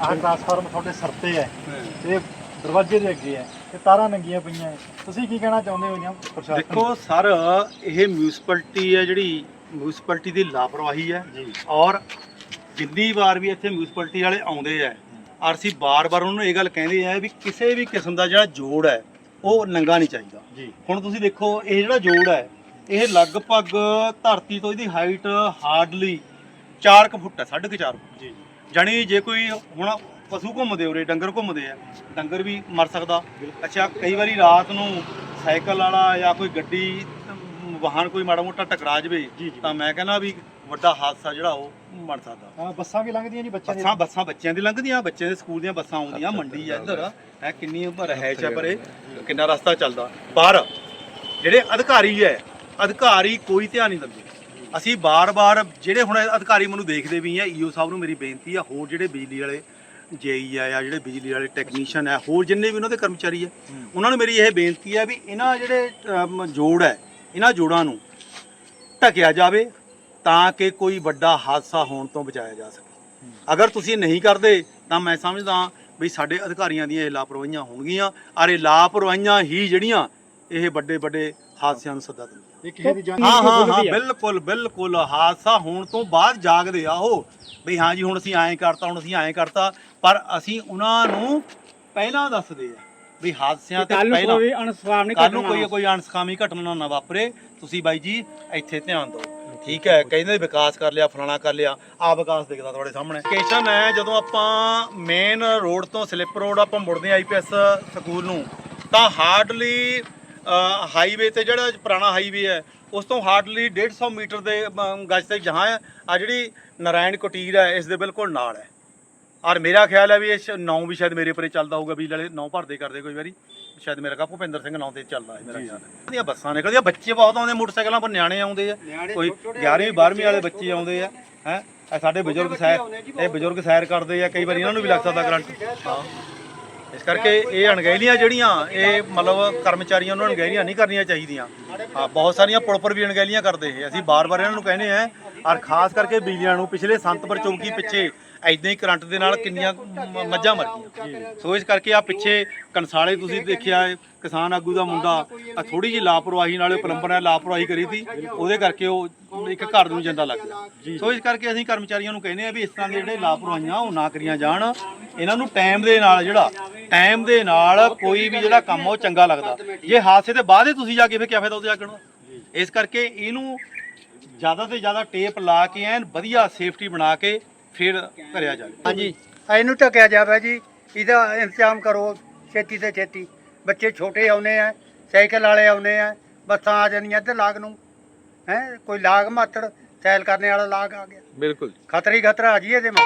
ਆਹ ਟ੍ਰਾਂਸਫਾਰਮ ਤੁਹਾਡੇ ਸਿਰ ਤੇ ਹੈ। ਤੇ ਦਰਵਾਜ਼ੇ ਦੇ ਅੱਗੇ ਹੈ। ਤੇ ਤਾਰਾਂ ਨੰਗੀਆਂ ਪਈਆਂ ਹੈ। ਤੁਸੀਂ ਕੀ ਕਹਿਣਾ ਚਾਹੁੰਦੇ ਹੋ ਜਾਂ ਪ੍ਰਸ਼ਾਸਨ ਦੇਖੋ ਸਰ ਇਹ ਮਿਊਨਿਸਪੈਲਿਟੀ ਹੈ ਜਿਹੜੀ ਮਿਊਨਿਸਪੈਲਿਟੀ ਦੀ ਲਾਪਰਵਾਹੀ ਹੈ। ਔਰ ਜਿੰਨੀ ਵਾਰ ਵੀ ਇੱਥੇ ਮਿਊਨਿਸਪੈਲਿਟੀ ਵਾਲੇ ਆਉਂਦੇ ਆ ਔਰ ਅਸੀਂ ਬਾਰ-ਬਾਰ ਉਹਨਾਂ ਨੂੰ ਇਹ ਗੱਲ ਕਹਿੰਦੇ ਆ ਵੀ ਕਿਸੇ ਵੀ ਕਿਸਮ ਦਾ ਜਿਹੜਾ ਜੋੜ ਹੈ ਉਹ ਨੰਗਾ ਨਹੀਂ ਚਾਹੀਦਾ। ਜੀ। ਹੁਣ ਤੁਸੀਂ ਦੇਖੋ ਇਹ ਜਿਹੜਾ ਜੋੜ ਹੈ ਇਹ ਲਗਭਗ ਧਰਤੀ ਤੋਂ ਇਹਦੀ ਹਾਈਟ ਹਾਰਡਲੀ 4 ਫੁੱਟ ਹੈ 4.5 ਫੁੱਟ। ਜੀ। ਜਾਣੀ ਜੇ ਕੋਈ ਹੁਣ ਪਸ਼ੂ ਘੁੰਮਦੇ ਉਰੇ ਡੰਗਰ ਘੁੰਮਦੇ ਆ ਡੰਗਰ ਵੀ ਮਰ ਸਕਦਾ। ਅੱਛਾ ਕਈ ਵਾਰੀ ਰਾਤ ਨੂੰ ਸਾਈਕਲ ਵਾਲਾ ਜਾਂ ਕੋਈ ਗੱਡੀ ਵਾਹਨ ਕੋਈ ਮਾੜਾ ਮੋਟਾ ਟਕਰਾ ਜਵੇ ਤਾਂ ਮੈਂ ਕਹਿੰਦਾ ਵੀ ਵੱਡਾ ਹਾਦਸਾ ਜਿਹੜਾ ਉਹ ਬਣ ਸਕਦਾ। ਹਾਂ ਬੱਸਾਂ ਵੀ ਲੰਘਦੀਆਂ ਜੀ ਬੱਚਿਆਂ ਦੀਆਂ। ਬੱਸਾਂ ਬੱਸਾਂ ਬੱਚਿਆਂ ਦੀ ਲੰਘਦੀਆਂ ਬੱਚਿਆਂ ਦੇ ਸਕੂਲ ਦੀਆਂ ਬੱਸਾਂ ਆਉਂਦੀਆਂ ਮੰਡੀ ਆ ਇੱਧਰ। ਹੈ ਕਿੰਨੀ ਰਹਿਚ ਆ ਪਰੇ ਕਿੰਨਾ ਰਸਤਾ ਚੱਲਦਾ। ਪਰ ਜਿਹੜੇ ਅਧਿਕਾਰੀ ਹੈ ਅਧਿਕਾਰੀ ਕੋਈ ਧਿਆਨ ਨਹੀਂ ਦਿੰਦੇ। ਅਸੀਂ ਬਾਰ-ਬਾਰ ਜਿਹੜੇ ਹੁਣ ਅਧਿਕਾਰੀ ਮੈਨੂੰ ਦੇਖਦੇ ਵੀ ਆ ਈਓ ਸਾਹਿਬ ਨੂੰ ਮੇਰੀ ਬੇਨਤੀ ਆ ਹੋਰ ਜਿਹੜੇ ਬਿਜਲੀ ਵਾਲੇ ਜੇਈ ਆ ਜਾਂ ਜਿਹੜੇ ਬਿਜਲੀ ਵਾਲੇ ਟੈਕਨੀਸ਼ੀਅਨ ਆ ਹੋਰ ਜਿੰਨੇ ਵੀ ਉਹਨਾਂ ਦੇ ਕਰਮਚਾਰੀ ਆ ਉਹਨਾਂ ਨੂੰ ਮੇਰੀ ਇਹ ਬੇਨਤੀ ਹੈ ਵੀ ਇਹਨਾਂ ਜਿਹੜੇ ਅਮ, ਜੋੜ ਹੈ ਇਹਨਾਂ ਜੋੜਾਂ ਨੂੰ ਢਕਿਆ ਜਾਵੇ ਤਾਂ ਕਿ ਕੋਈ ਵੱਡਾ ਹਾਦਸਾ ਹੋਣ ਤੋਂ ਬਚਾਇਆ ਜਾ ਸਕੇ। ਅਗਰ ਤੁਸੀਂ ਨਹੀਂ ਕਰਦੇ ਤਾਂ ਮੈਂ ਸਮਝਦਾ ਵੀ ਸਾਡੇ ਅਧਿਕਾਰੀਆਂ ਦੀਆਂ ਇਹ ਲਾਪਰਵਾਹੀਆਂ ਹੋਣਗੀਆਂ ਔਰ ਇਹ ਲਾਪਰਵਾਹੀਆਂ ਹੀ ਜਿਹੜੀਆਂ ਇਹ ਵੱਡੇ ਵੱਡੇ ਹਾਦਸਿਆਂ ਨੂੰ ਸੱਦਾ ਦਿੰਦੀਆਂ ਇਹ ਕਿਸੇ ਦੀ ਜਾਨ ਹਾਂ ਹਾਂ ਹਾਂ ਬਿਲਕੁਲ ਬਿਲਕੁਲ। ਹਾਦਸਾ ਹੋਣ ਤੋਂ ਬਾਅਦ ਜਾਗਦੇ ਆ ਉਹ। ਵੀ ਹਾਂ ਜੀ ਹੁਣ ਅਸੀਂ ਐਂ ਕਰਤਾ ਹੁਣ ਅਸੀਂ ਐਂ ਕਰਤਾ। ਪਰ ਅਸੀਂ ਉਹਨਾਂ ਨੂੰ ਪਹਿਲਾਂ ਦੱਸਦੇ ਆ ਵੀ ਹਾਦਸਿਆਂ ਤੇ ਕੱਲ ਪਹਿਲਾਂ ਕੋਈ ਅਨਸਵਾਰ ਨਹੀਂ ਕੱਲ ਨੂੰ ਕੋਈ ਕੋਈ ਅਣਸਖਾਮੀ ਘਟਨਾ ਨਾ ਵਾਪਰੇ। ਤੁਸੀਂ ਬਾਈ ਜੀ ਇੱਥੇ ਧਿਆਨ ਦਿਓ। ਠੀਕ ਹੈ ਕਹਿੰਦੇ ਵਿਕਾਸ ਕਰ ਲਿਆ ਫਲਾਣਾ ਕਰ ਲਿਆ। ਆ ਵਿਕਾਸ ਦਿਖਦਾ ਤੁਹਾਡੇ ਸਾਹਮਣੇ। ਲੋਕੇਸ਼ਨ ਹੈ ਜਦੋਂ ਆਪਾਂ ਮੇਨ ਰੋਡ ਤੋਂ ਸਲਿੱਪ ਰੋਡ ਆਪਾਂ ਮੁੜਦੇ ਆਈਪੀਐਸ ਸਕੂਲ ਨੂੰ ਤਾਂ ਹਾਰਡਲੀ ਹਾਈਵੇ ਤੇ ਜਿਹੜਾ ਪੁਰਾਣਾ ਹਾਈਵੇ ਹੈ ਉਸ ਤੋਂ ਹਾਰਡਲੀ 150 ਮੀਟਰ ਦੇ ਗਜ ਤੇ ਜਹਾਂ ਹੈ ਆ ਜਿਹੜੀ ਨਾਰਾਇਣ ਕੁਟੀਰ ਹੈ ਇਸ ਦੇ ਬਿਲਕੁਲ ਨਾਲ ਹੈ। ਔਰ ਮੇਰਾ ਖਿਆਲ ਹੈ ਵੀ ਇਹ ਨਾਂ ਵੀ ਸ਼ਾਇਦ ਮੇਰੇ ਪਰੇ ਚੱਲਦਾ ਹੋਊਗਾ ਵੀ ਵਾਲੇ ਨਾਂ ਭਰਦੇ ਕਰਦੇ ਕੋਈ ਵਾਰੀ। ਸ਼ਾਇਦ ਮੇਰਾ ਕਾ ਭੁਪਿੰਦਰ ਸਿੰਘ ਨਾਂ ਤੇ ਚੱਲਦਾ ਹੈ ਮੇਰਾ ਖਿਆਲ ਹੈ। ਇਹਦੀਆਂ ਬੱਸਾਂ ਨਿਕਲਦੀਆਂ ਬੱਚੇ ਬਹੁਤ ਆਉਂਦੇ ਮੋਟਰਸਾਈਕਲਾਂ ਪਰ ਨਿਆਣੇ ਆਉਂਦੇ ਆ। ਕੋਈ 11ਵੀਂ 12ਵੀਂ ਵਾਲੇ ਬੱਚੇ ਆਉਂਦੇ ਆ ਹੈ? ਸਾਡੇ ਬਜ਼ੁਰਗ ਸੈਰ ਇਹ ਬਜ਼ੁਰਗ ਸੈਰ ਕਰਦੇ ਆ ਕਈ ਵਾਰੀ ਇਹਨਾਂ ਨੂੰ ਵੀ ਲੱਗ ਸਕਦਾ ਕਰੰਟ। ਹਾਂ। ਇਸ ਕਰਕੇ ਇਹ ਅਣਗਹਿਲੀਆਂ ਜਿਹੜੀਆਂ ਇਹ ਮਤਲਬ ਕਰਮਚਾਰੀਆਂ ਨੂੰ ਅਣਗਹਿਲੀਆਂ ਨਹੀਂ ਕਰਨੀਆਂ ਚਾਹੀਦੀਆਂ। ਹਾਂ ਬਹੁਤ ਸਾਰੀਆਂ ਪੁਲ ਪਰ ਵੀ ਅਣਗਹਿਲੀਆਂ ਕਰਦੇ ਇਹ। ਅਸੀਂ ਬਾਰ-ਬਾਰ ਇਹਨਾਂ ਨੂੰ ਕਹਿੰਦੇ ਆ ਔਰ ਖਾਸ ਕਰਕੇ ਬਿਜਲੀਆਂ ਨੂੰ ਪਿਛਲੇ ਸੰਤਪੁਰ ਚੌਕੀ ਪਿੱਛੇ ਐਦਾਂ ਹੀ ਕਰੰਟ ਦੇ ਨਾਲ ਕਿੰਨੀਆਂ ਮ- ਮੱਝਾਂ ਮਰ ਗਈਆਂ। ਸੋ ਇਸ ਕਰਕੇ ਆ ਪਿੱਛੇ ਕਨਸਾਲੇ ਤੁਸੀਂ ਦੇਖਿਆ ਹੈ, ਕਿਸਾਨ ਆਗੂ ਦਾ ਮੁੰਡਾ ਆ ਥੋੜੀ ਜਿਹੀ ਲਾਪਰਵਾਹੀ ਨਾਲ ਉਹ ਪਲੰਬਰ ਨੇ ਲਾਪਰਵਾਹੀ ਕਰੀ ਸੀ ਉਹਦੇ ਕਰਕੇ ਉਹ ਇੱਕ ਘਰ ਨੂੰ ਜਿੰਦਾ ਲੱਗ ਗਿਆ। ਸੋ ਇਸ ਕਰਕੇ ਅਸੀਂ ਕਰਮਚਾਰੀਆਂ ਨੂੰ ਕਹਿੰਦੇ ਆ ਵੀ ਇਸ ਤਰ੍ਹਾਂ ਦੇ ਜਿਹੜੇ ਲਾਪਰਵਾਹੀਆਂ ਉਹ ਨਾ ਕਰੀਆਂ ਜਾਣ। ਇਹਨਾਂ ਨੂੰ ਟਾਈਮ ਦੇ ਨਾਲ ਜਿਹੜਾ ਟਾਈਮ ਦੇ ਨਾਲ ਕੋਈ ਵੀ ਜਿਹੜਾ ਕੰਮ ਉਹ ਚੰਗਾ ਲੱਗਦਾ। ਜੇ ਹਾਦਸੇ ਦੇ ਬਾਅਦ ਹੀ ਤੁਸੀਂ ਜਾ ਕੇ ਫਿਰ ਕਿਆ ਫਾਇਦਾ ਉਹਦੇ ਜਾਗਣ ਦਾ ਇਸ ਕਰਕੇ ਇਹਨੂੰ ਜ਼ਿਆਦਾ ਤੋਂ ਜ਼ਿਆਦਾ ਟੇਪ ਲਾ ਕੇ ਐਨ ਵਧੀਆ ਸੇਫਟੀ ਬਣਾ ਕੇ ਫਿਰ ਕਰਿਆ ਜਾਵੇ। ਹਾਂਜੀ। ਇਹਨੂੰ ਢਕਿਆ ਜਾਵੇ ਜੀ। ਇਹਦਾ ਇੰਤਜ਼ਾਮ ਕਰੋ ਛੇਤੀ ਤੇ ਛੇਤੀ। ਬੱਚੇ ਛੋਟੇ ਆਉਨੇ ਆ ਸਾਈਕਲ ਵਾਲੇ ਆਉਨੇ ਆ ਬੱਸਾਂ ਆ ਜਾਂਦੀਆਂ ਇੱਧਰ ਲਾਗ ਨੂੰ। ਹੈ? ਕੋਈ ਲਾਗ ਮਾਤੜ ਸੈਲ ਕਰਨੇ ਵਾਲਾ ਲਾਗ ਆ ਗਿਆ। ਬਿਲਕੁਲ ਖਤਰੀ ਖਤਰਾ ਆ ਜੀ ਇਹਦੇ ਮਾ।